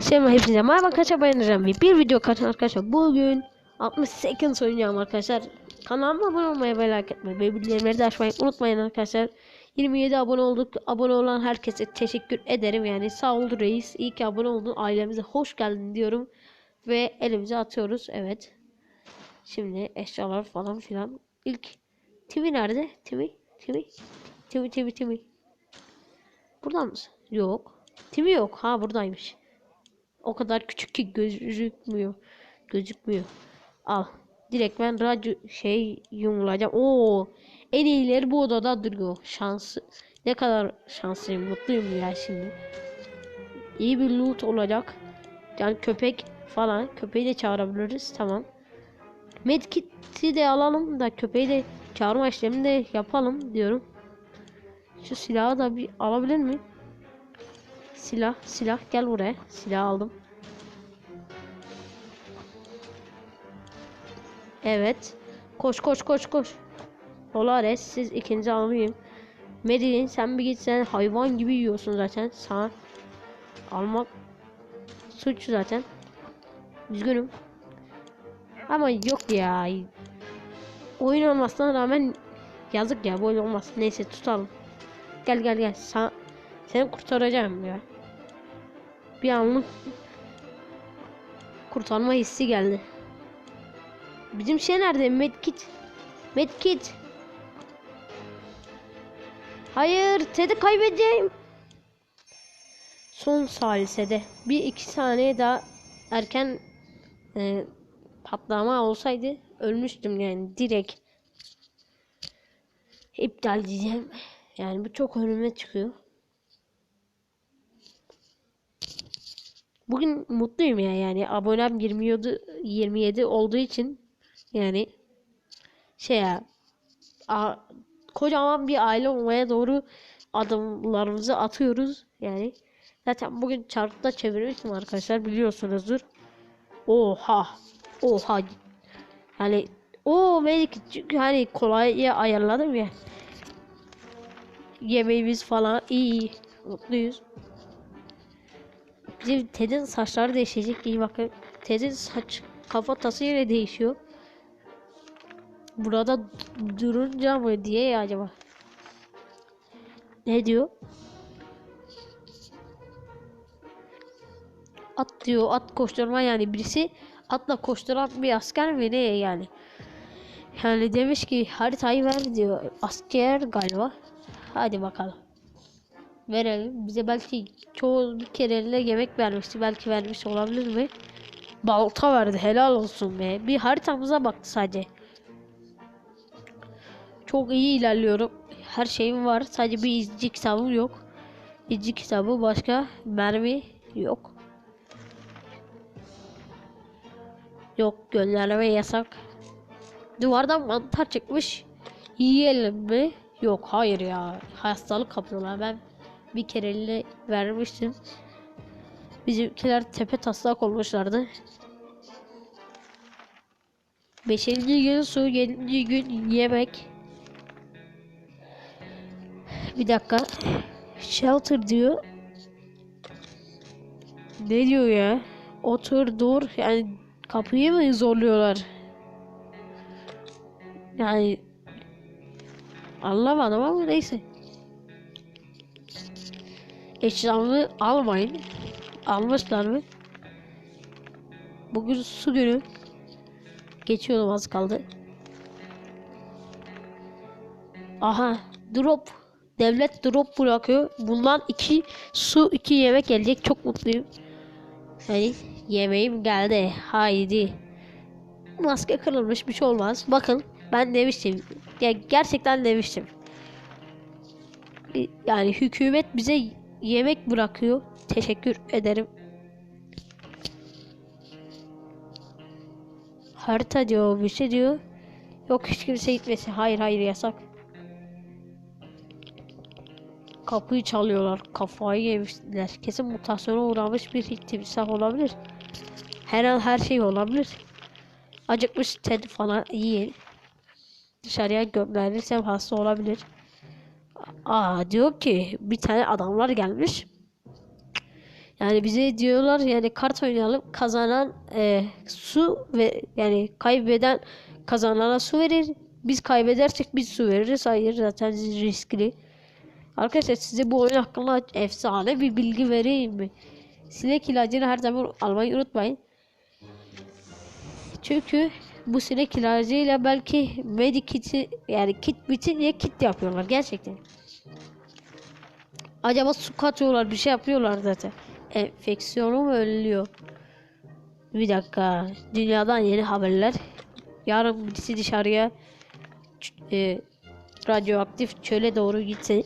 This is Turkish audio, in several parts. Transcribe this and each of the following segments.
Selam hepinize merhaba arkadaşlar ben ve bir video katın arkadaşlar. Bugün 68 oynayacağım arkadaşlar. Kanalıma abone olmayı ve like etmeyi ve bildirimleri de açmayı unutmayın arkadaşlar. 27 abone olduk. Abone olan herkese teşekkür ederim. Yani sağ ol reis. İyi ki abone oldun. Ailemize hoş geldin diyorum ve elimize atıyoruz. Evet. Şimdi eşyalar falan filan. İlk Timi nerede? Timi Timi Timi Timi Timi Burada mısın? Yok. Timi yok. Ha buradaymış. O kadar küçük ki gözükmüyor. Gözükmüyor. Al. Direkt ben radyo şey yumulacağım. Oo. En iyileri bu odada duruyor. Şansı. Ne kadar şanslıyım. Mutluyum ya şimdi. İyi bir loot olacak. Yani köpek falan. Köpeği de çağırabiliriz. Tamam. Medkit'i de alalım da köpeği de çağırma işlemini de yapalım diyorum. Şu silahı da bir alabilir miyim? Silah, silah gel buraya. Silah aldım. Evet. Koş koş koş koş. Solares siz ikinci almayayım. Medellin sen bir git sen hayvan gibi yiyorsun zaten. Sana almak suç zaten. Üzgünüm. Ama yok ya. Oyun olmasına rağmen yazık ya oyun olmaz. Neyse tutalım. Gel gel gel. Sa seni kurtaracağım ya. Bir anlık kurtarma hissi geldi. Bizim şey nerede? Medkit. Medkit. Hayır, Ted'i kaybedeceğim. Son salisede. Bir iki saniye daha erken e, patlama olsaydı ölmüştüm yani direkt. İptal diyeceğim. Yani bu çok önüme çıkıyor. Bugün mutluyum ya yani abonem 27 27 olduğu için yani şey ya a, kocaman bir aile olmaya doğru adımlarımızı atıyoruz yani. Zaten bugün chartta çevirmiştim arkadaşlar biliyorsunuzdur. Oha. Oha. Yani o belki çünkü hani kolay ayarladım ya yemeğimiz falan iyi. Mutluyuz. Ted'in saçları değişecek. İyi bakın. Ted'in saç kafatası yine değişiyor. Burada durunca mı diye ya acaba? Ne diyor? At diyor. At koşturma yani birisi atla koşturan bir asker mi ne yani? Yani demiş ki haritayı ver diyor. Asker galiba. Hadi bakalım. Verelim. Bize belki çoğu bir kereyle yemek vermişti. Belki vermiş olabilir mi? Balta verdi. Helal olsun be. Bir haritamıza baktı sadece. Çok iyi ilerliyorum. Her şeyim var. Sadece bir izci kitabım yok. İzci kitabı başka mermi yok. Yok gönderme yasak. Duvardan mantar çıkmış. Yiyelim mi? Yok hayır ya. Hastalık kapıyorlar. Ben bir kereli vermiştim. Bizimkiler tepe taslak olmuşlardı. Beşinci gün su, yedinci gün yemek. Bir dakika. Shelter diyor. Ne diyor ya? Otur dur. Yani kapıyı mı zorluyorlar? Yani Anlamadım ama neyse. Eşyamı almayın. Almışlar mı? Bugün su günü. Geçiyordum az kaldı. Aha drop. Devlet drop bırakıyor. Bundan iki su iki yemek gelecek. Çok mutluyum. Yani yemeğim geldi. Haydi. Maske kırılmış bir şey olmaz. Bakın ben demiştim. Ya gerçekten demiştim. Yani hükümet bize yemek bırakıyor. Teşekkür ederim. Harita diyor, bir şey diyor. Yok hiç kimse gitmesin. Hayır hayır yasak. Kapıyı çalıyorlar. Kafayı yemişler. Kesin mutasyona uğramış bir timsah olabilir. Her an her şey olabilir. Acıkmış Ted falan iyi dışarıya gönderirsem hasta olabilir. Aa diyor ki bir tane adamlar gelmiş. Yani bize diyorlar yani kart oynayalım kazanan e, su ve yani kaybeden kazanana su verir. Biz kaybedersek biz su veririz. Hayır zaten riskli. Arkadaşlar size bu oyun hakkında efsane bir bilgi vereyim mi? Sinek ilacını her zaman almayı unutmayın. Çünkü bu sinek ilacıyla belki medikiti yani kit bitince kit yapıyorlar gerçekten. Acaba su katıyorlar bir şey yapıyorlar zaten. Enfeksiyonu mu önlüyor? Bir dakika. Dünyadan yeni haberler. Yarın birisi dışarıya e, radyoaktif çöle doğru gitse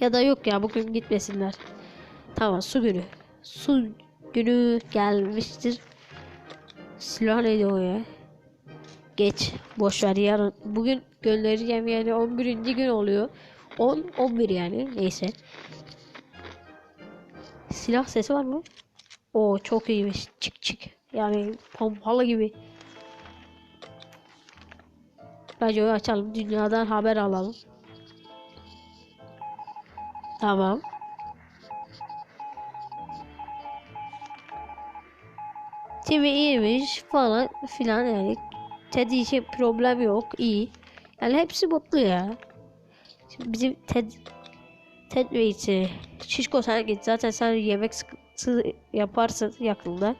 ya da yok ya bugün gitmesinler. Tamam su günü. Su günü gelmiştir. Silah neydi o ya? Geç. Boş ver yarın. Bugün göndereceğim yani 11. gün oluyor. 10 11 yani neyse. Silah sesi var mı? O çok iyiymiş. Çık çık. Yani pompalı gibi. Radyoyu açalım. Dünyadan haber alalım. Tamam. TV iyiymiş falan filan yani. Teddy için problem yok. iyi. Yani hepsi mutlu ya. Şimdi bizim Ted Ted Waits'i Şişko sen git zaten sen yemek sıkıntısı yaparsın yakında.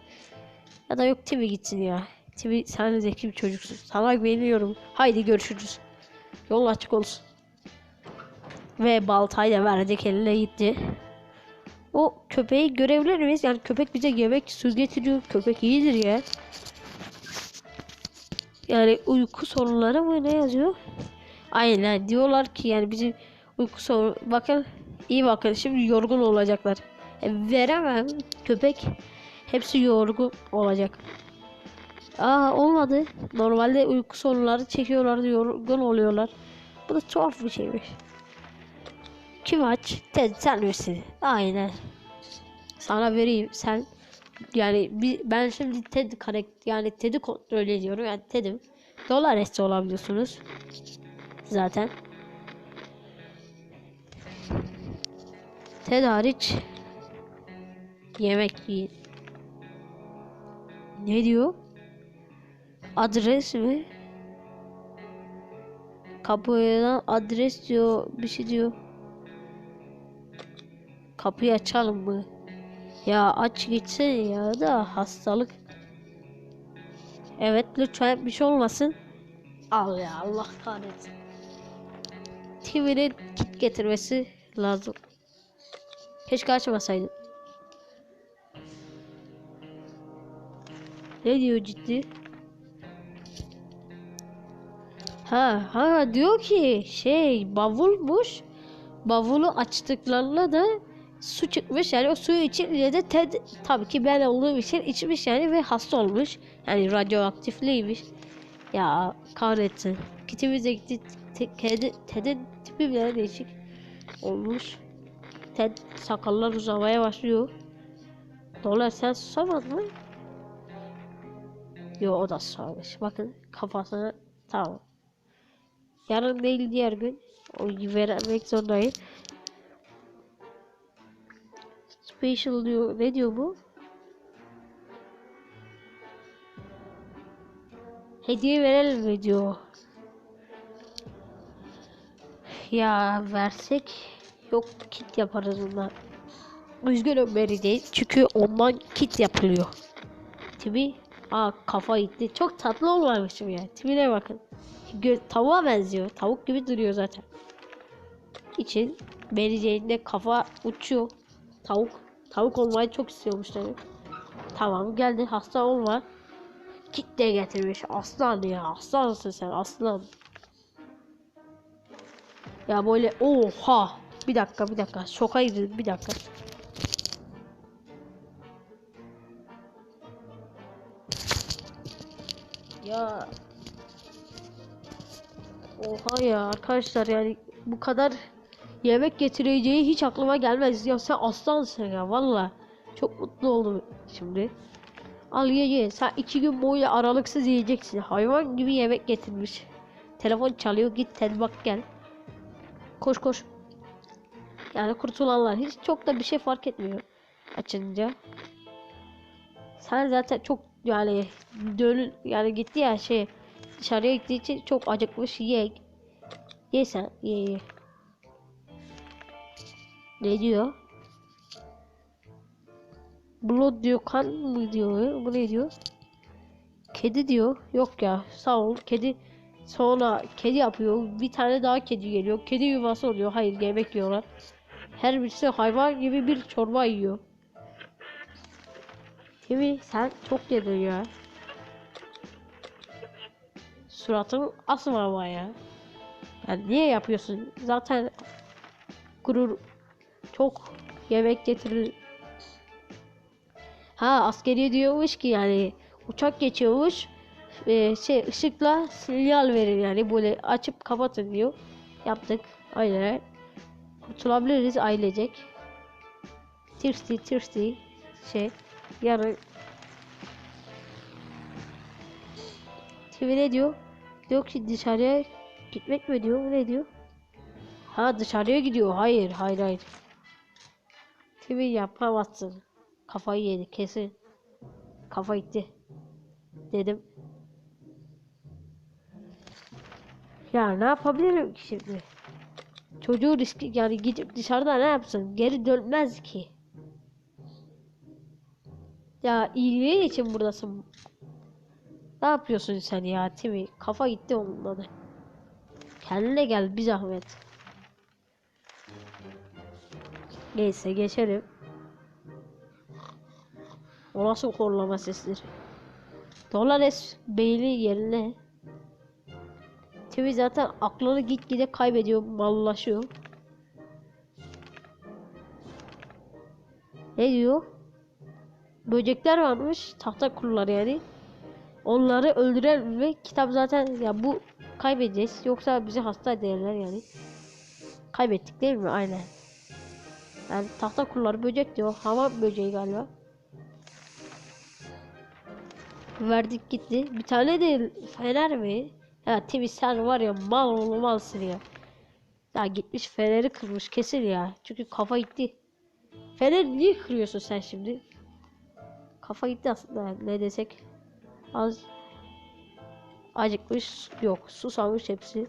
Ya da yok Tibi gitsin ya. Tibi sen zeki bir çocuksun. Sana güveniyorum. Haydi görüşürüz. Yol açık olsun. Ve baltayı da verdik eline gitti. O köpeği görebilir miyiz? Yani köpek bize yemek su getiriyor. Köpek iyidir ya. Yani uyku sorunları mı ne yazıyor? Aynen diyorlar ki yani bizim uyku sorunu bakın iyi bakın şimdi yorgun olacaklar. E, veremem köpek hepsi yorgun olacak. Aa olmadı. Normalde uyku sorunları çekiyorlar yorgun oluyorlar. Bu da tuhaf bir şeymiş. Kim aç? Ted sen misin? Aynen. Sana vereyim sen yani ben şimdi Ted karakter yani Ted'i kontrol ediyorum yani Ted'im. Dolar esti olabiliyorsunuz. Zaten. Ted hariç yemek yiyin. Ne diyor? Adres mi? Kapıdan adres diyor. Bir şey diyor. Kapıyı açalım mı? Ya aç gitsene ya da hastalık. Evet lütfen bir şey olmasın. Al ya Allah kahretsin. TV'nin kit getirmesi lazım. Keşke açmasaydım. Ne diyor ciddi? Ha ha diyor ki şey bavulmuş. Bavulu açtıklarında da su çıkmış yani o suyu içince de Ted tabii ki ben olduğum için içmiş yani ve hasta olmuş. Yani radyoaktifliymiş. Ya kahretsin. Kitimize gitti. Te- Ted'in Ted'in tipi bile değişik olmuş. Ted sakallar uzamaya başlıyor. Dolar sen susamadın mı? Yo o da susamış. Bakın kafasına tamam. Yarın değil diğer gün. O vermek zorundayım. Special diyor. Ne diyor bu? Hediye verelim mi. Ya versek yok kit yaparız bundan. Üzgünüm Mary değil çünkü ondan kit yapılıyor. Tibi aa kafa gitti. Çok tatlı olmamışım ya. Tibine bakın. Gö tavuğa benziyor. Tavuk gibi duruyor zaten. İçin Mary Jane'de kafa uçuyor. Tavuk. Tavuk olmayı çok istiyormuş tabii. Tamam geldi hasta olma. Kit de getirmiş. Aslan ya. Aslansın sen aslan. Ya böyle oha. Bir dakika bir dakika. Şoka girdim bir dakika. Ya. Oha ya arkadaşlar yani bu kadar yemek getireceği hiç aklıma gelmez. Ya sen aslansın ya valla. Çok mutlu oldum şimdi. Al ye ye. Sen iki gün boyunca aralıksız yiyeceksin. Hayvan gibi yemek getirmiş. Telefon çalıyor. Git tel bak gel. Koş koş. Yani kurtulanlar hiç çok da bir şey fark etmiyor açınca. Sen zaten çok yani dönün yani gitti ya şey dışarıya gittiği için çok acıkmış ye. Ye sen ye ye. Ne diyor? Blood diyor kan mı diyor? Bu ne diyor? Kedi diyor. Yok ya sağ ol. Kedi sonra kedi yapıyor. Bir tane daha kedi geliyor. Kedi yuvası oluyor. Hayır yemek yiyorlar. Her birisi hayvan gibi bir çorba yiyor. Kimi sen çok yedin ya. Suratını asma ama ya. Yani niye yapıyorsun? Zaten gurur çok yemek getirir. Ha askeri diyormuş ki yani uçak geçiyormuş e, şey ışıkla sinyal verin yani böyle açıp kapatın diyor. Yaptık aynen. Kurtulabiliriz ailecek. Tirsti tirsti şey yarın TV ne diyor? Diyor ki dışarıya gitmek mi diyor? Ne diyor? Ha dışarıya gidiyor. Hayır hayır hayır. TV yapamazsın. Kafayı yedi kesin. Kafa gitti. Dedim. Ya ne yapabilirim ki şimdi? Çocuğu riski yani gidip dışarıda ne yapsın? Geri dönmez ki. Ya iyiliği için buradasın. Ne yapıyorsun sen ya Timi? Kafa gitti onunla da. Kendine gel bir zahmet. Neyse geçelim. O nasıl korlama sesleri? Dolores beyni yerine. Timi zaten aklını gitgide kaybediyor, mallaşıyor. Ne diyor? Böcekler varmış, tahta kurular yani. Onları öldüren ve kitap zaten ya bu kaybedeceğiz yoksa bizi hasta ederler yani. Kaybettik değil mi? Aynen. Yani tahta kuruları böcek diyor. Hava böceği galiba. Verdik gitti. Bir tane de fener mi? Ya Timi sen var ya mal oğlu malsın ya. Ya gitmiş feneri kırmış kesin ya. Çünkü kafa gitti. Fener niye kırıyorsun sen şimdi? Kafa gitti aslında ne desek. Az acıkmış yok. Susamış hepsi.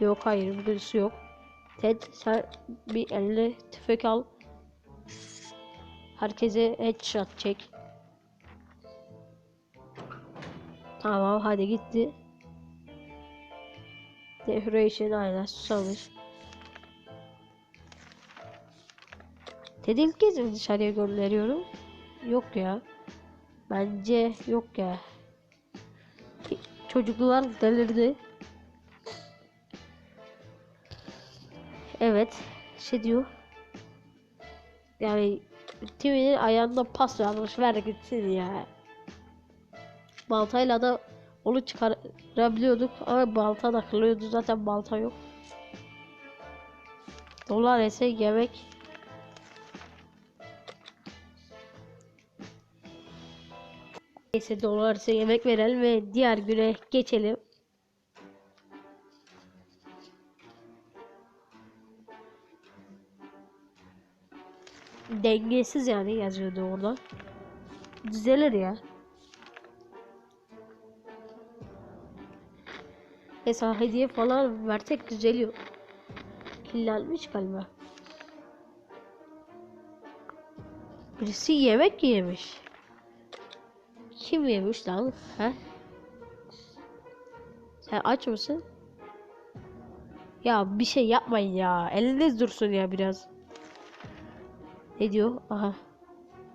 Yok hayır bugün su yok. Ted sen bir eline tüfek al. Herkese headshot çek. Tamam hadi gitti. Decoration aynen susamış. Ted ilk kez mi dışarıya gönderiyorum? Yok ya. Bence yok ya. Çocuklar delirdi. Evet. Şey diyor. Yani Timmy'nin ayağında pas vermiş. Ver gitsin ya. Baltayla da onu çıkarabiliyorduk ama balta da kırılıyordu zaten balta yok. Dolar ise yemek Neyse dolar ise yemek verelim ve diğer güne geçelim. Dengesiz yani yazıyordu orada. Düzelir ya. Mesela hediye falan versek düzeliyor. Kirlenmiş galiba. Birisi yemek yemiş. Kim yemiş lan? He? Sen aç mısın? Ya bir şey yapmayın ya. Eliniz dursun ya biraz. Ne diyor? Aha.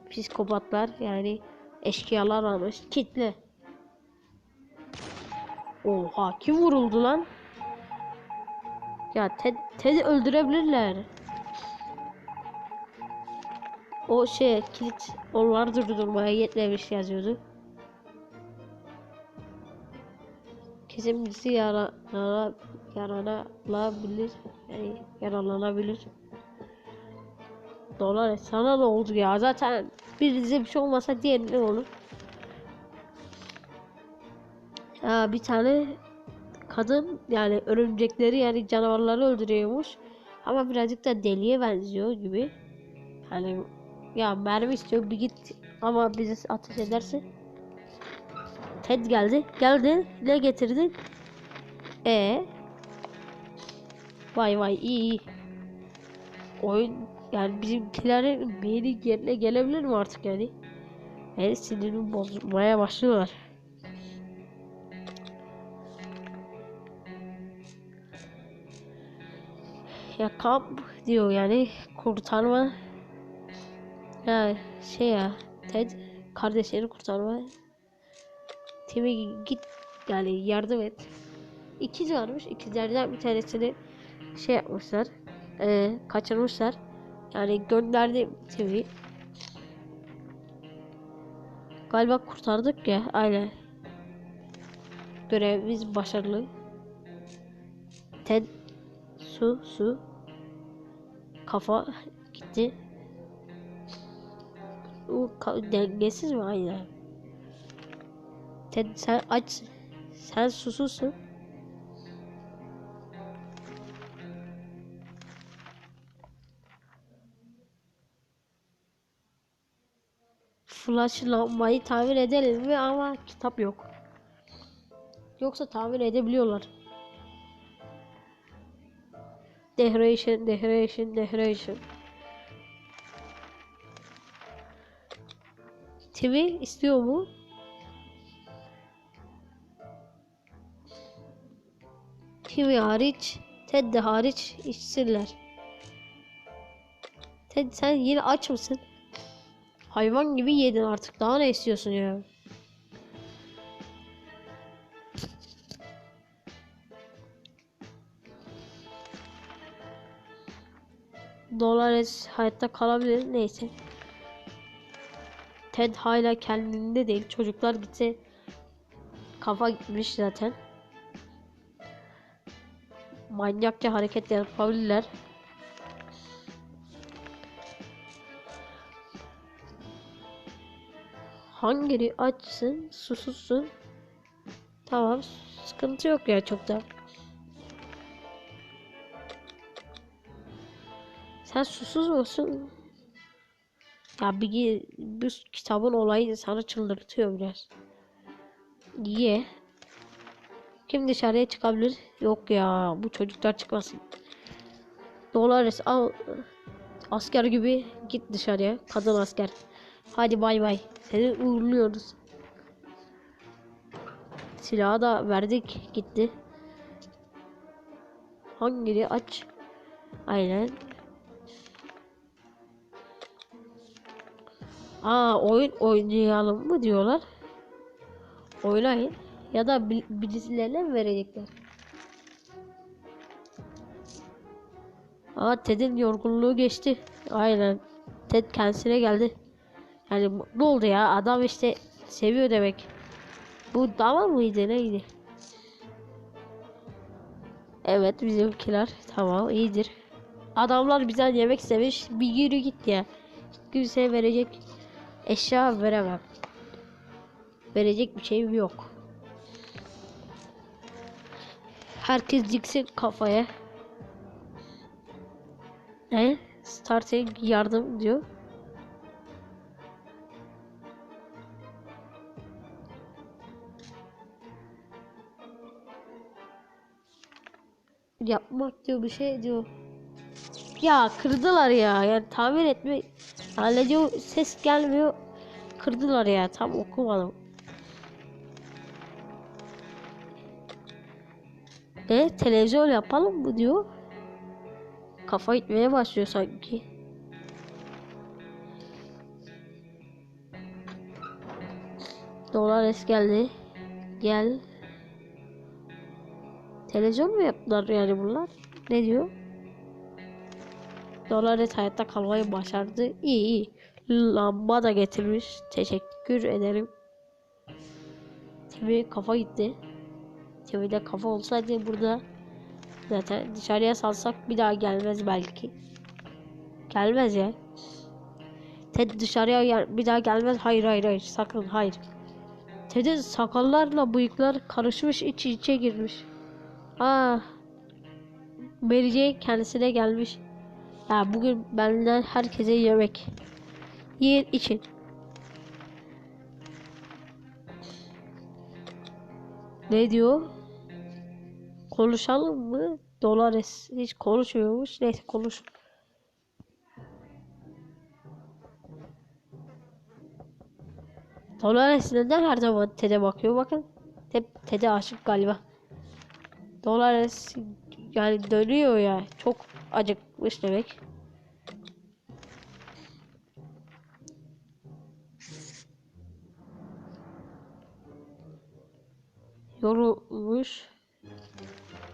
Psikopatlar yani eşkıyalar almış. Kitle. Oha kim vuruldu lan? Ya Ted, Ted'i öldürebilirler. O şey kilit onları durdurmaya yetmemiş yazıyordu. Kesin birisi yara, yara, yaralanabilir. Yani yaralanabilir. Dolar sana ne oldu ya? Zaten birinize bir şey olmasa diğerine olur. Aa, bir tane kadın yani örümcekleri yani canavarları öldürüyormuş. Ama birazcık da deliye benziyor gibi. Hani ya mermi istiyor bir git ama bizi ateş ederse. Ted geldi. Geldi. Ne getirdin? E Vay vay iyi iyi. Oyun yani bizimkilerin beyni yerine gelebilir mi artık yani? Evet sinirimi bozmaya başlıyorlar. Ya kamp diyor yani kurtarma. Ya şey ya Ted kardeşlerini kurtarma. Timmy git yani yardım et. İkiz varmış. İkizlerden bir tanesini şey yapmışlar. E, kaçırmışlar. Yani gönderdi Timmy. Galiba kurtardık ya. Aynen. Görevimiz başarılı. Ted su su kafa gitti. O dengesiz mi? Aynen. Ted sen aç. Sen susuzsun. Flash lambayı tamir edelim mi ama kitap yok. Yoksa tamir edebiliyorlar. Decoration, decoration, decoration. TV istiyor mu? TV hariç, Ted de hariç içsinler. Ted sen yine aç mısın? Hayvan gibi yedin artık. Daha ne istiyorsun ya? Dolores hayatta kalabilir. Neyse. Ted hala kendinde değil. Çocuklar gitse kafa gitmiş zaten. Manyakça hareket yapabilirler. Hangiri açsın, susuzsun. Tamam, sıkıntı yok ya çok da. Sen susuz musun? Ya bir, bir kitabın olayı sana çıldırtıyor biraz. Niye? Kim dışarıya çıkabilir? Yok ya bu çocuklar çıkmasın. Dolores al asker gibi git dışarıya. Kadın asker. Hadi bay bay. Seni uğurluyoruz. Silahı da verdik gitti. Hangiri aç. Aynen. Aa oyun oynayalım mı diyorlar. Oynayın. Ya da birisilerine mi verecekler? Aa Ted'in yorgunluğu geçti. Aynen. Ted kendisine geldi. Yani mutlu oldu ya. Adam işte seviyor demek. Bu dava mıydı neydi? Evet bizimkiler. Tamam iyidir. Adamlar bizden yemek istemiş. Bir yürü git ya. Kimseye verecek eşya veremem. Verecek bir şeyim yok. Herkes diksin kafaya. Ne? Starting yardım diyor. Yapmak diyor bir şey diyor. Ya kırdılar ya. Yani tamir etme. Hallediyor ses gelmiyor. Kırdılar ya. Tam okumadım. E televizyon yapalım mı diyor. Kafa gitmeye başlıyor sanki. Dolores geldi. Gel. Televizyon mu yaptılar yani bunlar? Ne diyor? Dolores hayatta kalmayı başardı. İyi iyi. Lamba da getirmiş. Teşekkür ederim. Timmy kafa gitti. Timmy'de kafa olsaydı burada zaten dışarıya salsak bir daha gelmez belki. Gelmez ya. Ted dışarıya bir daha gelmez. Hayır hayır hayır sakın hayır. Ted'in sakallarla bıyıklar karışmış iç içe girmiş. Ah. Mary Jane kendisine gelmiş. Ya bugün benden herkese yemek. Yiyin için. Ne diyor? Konuşalım mı? Dolores hiç konuşmuyormuş. Neyse konuş. Dolores neden her zaman Ted'e bakıyor? Bakın. Hep Ted'e aşık galiba. Dolores yani dönüyor ya. Çok acıkmış demek. Yorulmuş.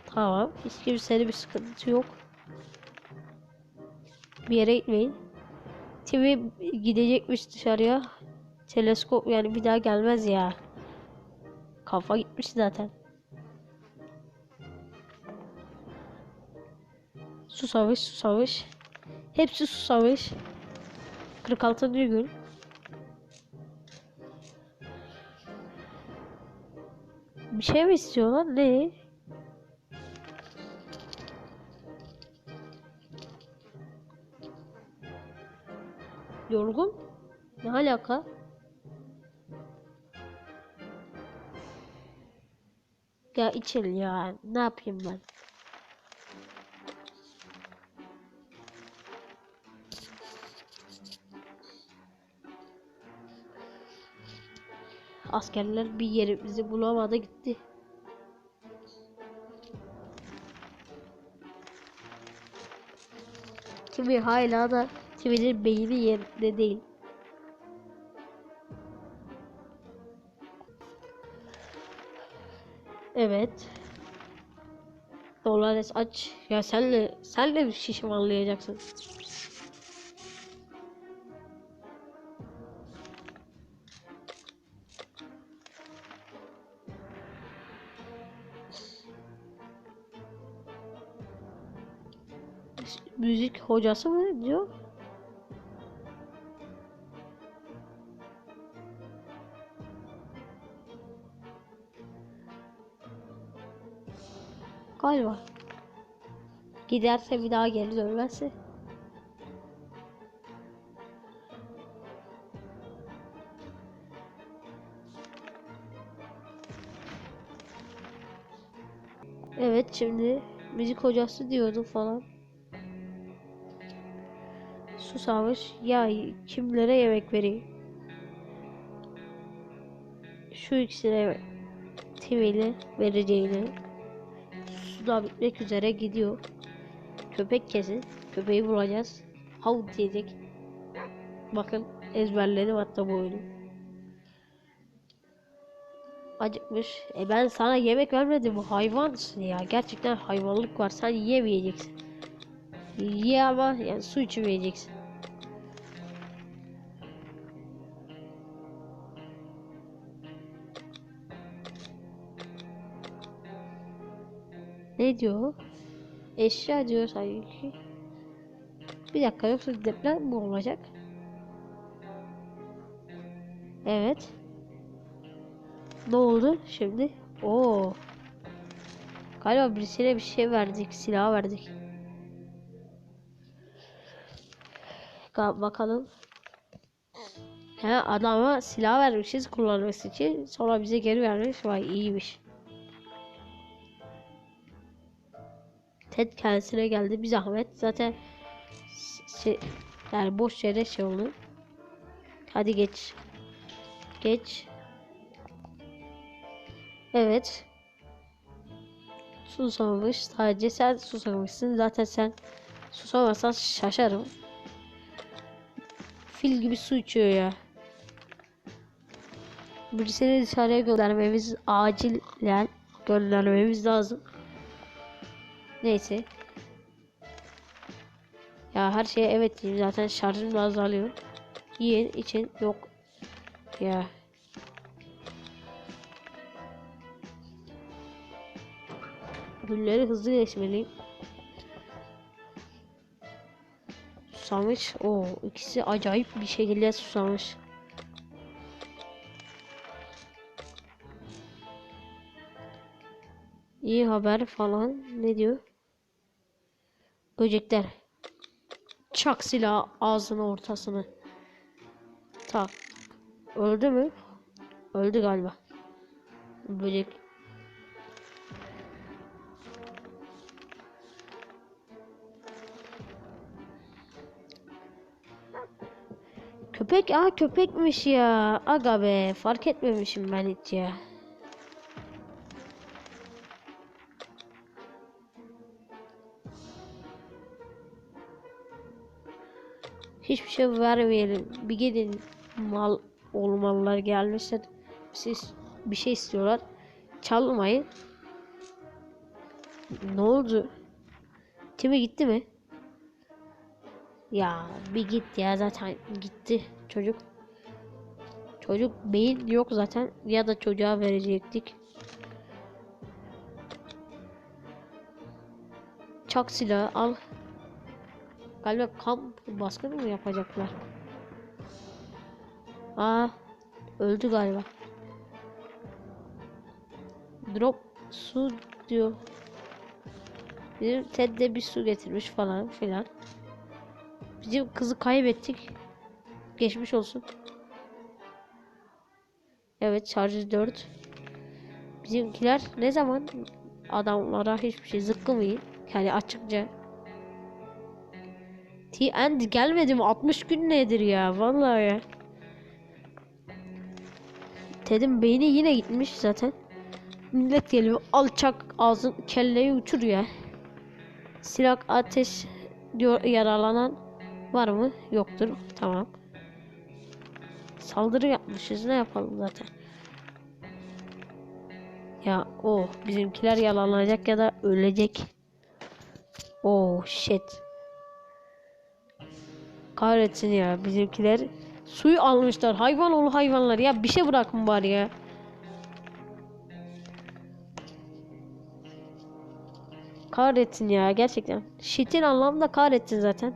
Tamam. Hiç kimsenin bir sıkıntı yok. Bir yere gitmeyin. TV gidecekmiş dışarıya. Teleskop yani bir daha gelmez ya. Kafa gitmiş zaten. Susamış susamış. Hepsi susamış. 46. gün. Bir şey mi istiyorlar? Ne? Yorgun? Ne alaka? Ya içil ya. Ne yapayım ben? Askerler bir yerimizi bulamadı gitti. Kimi hala da kiminin beyni yerinde değil. Evet. Dolores aç. Ya senle senle bir şişmanlayacaksın. Müzik hocası mı diyor? Galiba. Giderse bir daha geri dönmezse. Evet şimdi müzik hocası diyordu falan. Susamış. Ya kimlere yemek vereyim? Şu ikisine TV'li vereceğini suda bitmek üzere gidiyor. Köpek kesin. Köpeği bulacağız. Hav diyecek. Bakın ezberledim hatta bu oyunu. Acıkmış. E ben sana yemek vermedim. Hayvansın ya. Gerçekten hayvanlık var. Sen yemeyeceksin. Ye ama yani su içmeyeceksin. Ne diyor? Eşya diyor sanki. Bir dakika yoksa deprem mi olacak? Evet. Ne oldu şimdi? Oo. Galiba birisine bir şey verdik. Silah verdik. Ka- Bakalım. He adama silah vermişiz kullanması için. Sonra bize geri vermiş. Vay iyiymiş. Ted kendisine geldi. Bir zahmet. Zaten şey, yani boş yere şey oldu. Hadi geç. Geç. Evet. Susamamış. Sadece sen susamamışsın. Zaten sen susamazsan şaşarım. Fil gibi su içiyor ya. Birisini dışarıya göndermemiz acilen göndermemiz lazım. Neyse. Ya her şeye evet diyeyim zaten şarjım da azalıyor. Yiyin için yok. Ya. Günleri hızlı geçmeliyim. Susamış. O ikisi acayip bir şekilde susamış. İyi haber falan ne diyor? Böcekler. Çak silah ağzının ortasını. Tak. Öldü mü? Öldü galiba. Böcek. Köpek aa köpekmiş ya. Aga be fark etmemişim ben hiç ya. Hiçbir şey vermeyelim. Bir gidin mal olmalılar gelmişler. Siz bir şey istiyorlar. Çalmayın. Ne oldu? Timi gitti mi? Ya bir git ya zaten gitti çocuk. Çocuk beyin yok zaten ya da çocuğa verecektik. Çak silahı al. Galiba kamp baskını mı yapacaklar? Aa öldü galiba. Drop su diyor. Bizim Ted de bir su getirmiş falan filan. Bizim kızı kaybettik. Geçmiş olsun. Evet şarjı 4. Bizimkiler ne zaman adamlara hiçbir şey zıkkımayın. Yani açıkça. T-End gelmedi mi? 60 gün nedir ya? Vallahi ya. Ted'in beyni yine gitmiş zaten. Millet geliyor alçak ağzın kelleyi uçur ya. Silah ateş diyor yaralanan var mı? Yoktur. Tamam. Saldırı yapmışız. Ne yapalım zaten. Ya o bizimkiler yalanlanacak ya da ölecek. Oh shit. Kahretsin ya bizimkiler suyu almışlar. Hayvan oğlu hayvanlar ya bir şey bırakın bari ya. Kahretsin ya gerçekten. Shit'in anlamda kahretsin zaten.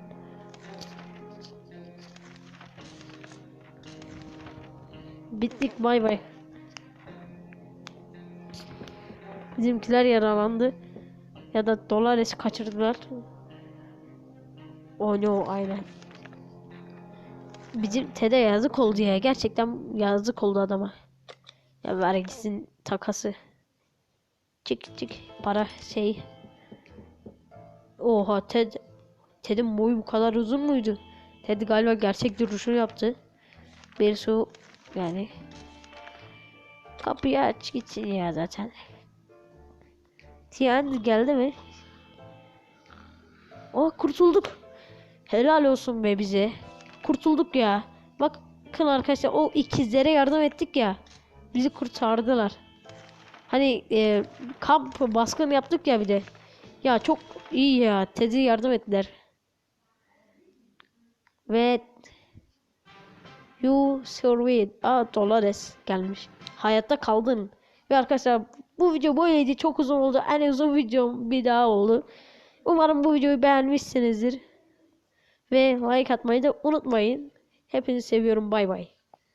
Bittik bay bay. Bizimkiler yaralandı. Ya da Dolares kaçırdılar. Oh no aynen. Bizim Ted'e yazık oldu ya. Gerçekten yazık oldu adama. Ya vergisin takası. Çık çık para şey. Oha Ted. Ted'in boyu bu kadar uzun muydu? Ted galiba gerçek duruşunu yaptı. Bir su yani. Kapıyı aç gitsin ya zaten. Tiyan geldi mi? Oh kurtulduk. Helal olsun be bize. Kurtulduk ya. Bakın arkadaşlar o ikizlere yardım ettik ya. Bizi kurtardılar. Hani e, kamp baskın yaptık ya bir de. Ya çok iyi ya. Teddy yardım ettiler. Ve You survived. Aa Dolores gelmiş. Hayatta kaldın. Ve arkadaşlar bu video böyleydi. Çok uzun oldu. En uzun videom bir daha oldu. Umarım bu videoyu beğenmişsinizdir. Ve like atmayı da unutmayın. Hepinizi seviyorum. Bay bay.